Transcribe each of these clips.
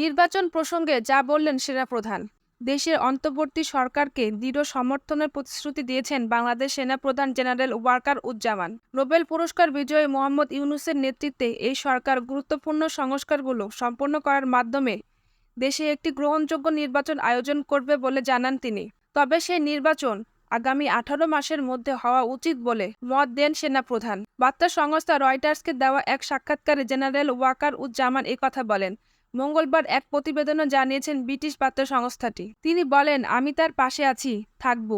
নির্বাচন প্রসঙ্গে যা বললেন সেনাপ্রধান। দেশের অন্তর্বর্তী সরকারকে দৃঢ় সমর্থনের প্রতিশ্রুতি দিয়েছেন বাংলাদেশ সেনাপ্রধান জেনারেল ওয়াকার উজ্জামান। নোবেল পুরস্কার বিজয়ী মোহাম্মদ ইউনুসের নেতৃত্বে এই সরকার গুরুত্বপূর্ণ সংস্কারগুলো সম্পন্ন করার মাধ্যমে দেশে একটি গ্রহণযোগ্য নির্বাচন আয়োজন করবে বলে জানান তিনি। তবে সেই নির্বাচন আগামী আঠারো মাসের মধ্যে হওয়া উচিত বলে মত দেন সেনাপ্রধান। বার্তা সংস্থা রয়টার্সকে দেওয়া এক সাক্ষাৎকারে জেনারেল ওয়াকার উজ্জামান কথা বলেন। মঙ্গলবার এক প্রতিবেদনও জানিয়েছেন ব্রিটিশ বার্তা সংস্থাটি তিনি বলেন, আমি তার পাশে আছি, থাকব।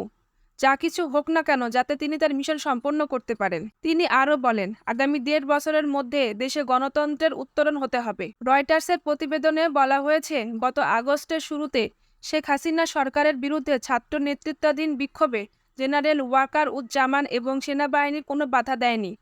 যা কিছু হোক না কেন, যাতে তিনি তার মিশন সম্পন্ন করতে পারেন। তিনি আরও বলেন, আগামী দেড় বছরের মধ্যে দেশে গণতন্ত্রের উত্তরণ হতে হবে। রয়টার্সের প্রতিবেদনে বলা হয়েছে, গত আগস্টের শুরুতে শেখ হাসিনা সরকারের বিরুদ্ধে ছাত্র নেতৃত্বাধীন বিক্ষোভে জেনারেল ওয়াকার উজ্জামান এবং সেনাবাহিনী কোনো বাধা দেয়নি।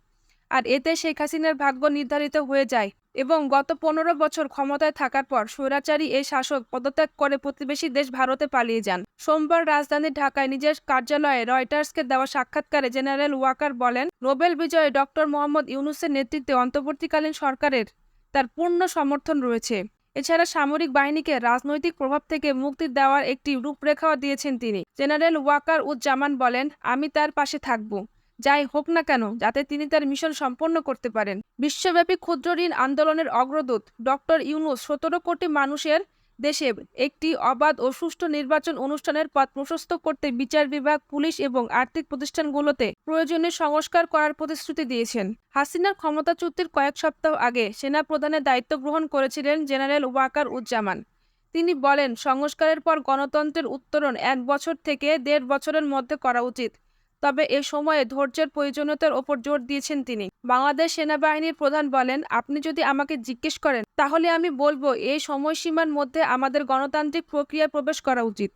আর এতে শেখ হাসিনার ভাগ্য নির্ধারিত হয়ে যায়। এবং গত পনেরো বছর ক্ষমতায় থাকার পর স্বৈরাচারী এই শাসক পদত্যাগ করে প্রতিবেশী দেশ ভারতে পালিয়ে যান। সোমবার রাজধানী ঢাকায় নিজের কার্যালয়ে রয়টার্সকে দেওয়া সাক্ষাৎকারে জেনারেল ওয়াকার বলেন, নোবেল বিজয়ে ডক্টর মোহাম্মদ ইউনুসের নেতৃত্বে অন্তর্বর্তীকালীন সরকারের তার পূর্ণ সমর্থন রয়েছে। এছাড়া সামরিক বাহিনীকে রাজনৈতিক প্রভাব থেকে মুক্তি দেওয়ার একটি রূপরেখাও দিয়েছেন তিনি। জেনারেল ওয়াকার উজ্জামান বলেন, আমি তার পাশে থাকব। যাই হোক না কেন, যাতে তিনি তার মিশন সম্পন্ন করতে পারেন। বিশ্বব্যাপী ক্ষুদ্র ঋণ আন্দোলনের অগ্রদূত ডক্টর ইউনুস সতেরো কোটি মানুষের দেশে একটি অবাধ ও সুষ্ঠু নির্বাচন অনুষ্ঠানের পথ প্রশস্ত করতে বিচার বিভাগ, পুলিশ এবং আর্থিক প্রতিষ্ঠানগুলোতে প্রয়োজনীয় সংস্কার করার প্রতিশ্রুতি দিয়েছেন। হাসিনার ক্ষমতাচ্যুতির কয়েক সপ্তাহ আগে সেনা প্রধানের দায়িত্ব গ্রহণ করেছিলেন জেনারেল ওয়াকার উজ্জামান। তিনি বলেন, সংস্কারের পর গণতন্ত্রের উত্তরণ এক বছর থেকে দেড় বছরের মধ্যে করা উচিত। তবে এ সময়ে ধৈর্যের প্রয়োজনীয়তার ওপর জোর দিয়েছেন তিনি। বাংলাদেশ সেনাবাহিনীর প্রধান বলেন, আপনি যদি আমাকে জিজ্ঞেস করেন, তাহলে আমি বলব, এই সময়সীমার মধ্যে আমাদের গণতান্ত্রিক প্রক্রিয়ায় প্রবেশ করা উচিত।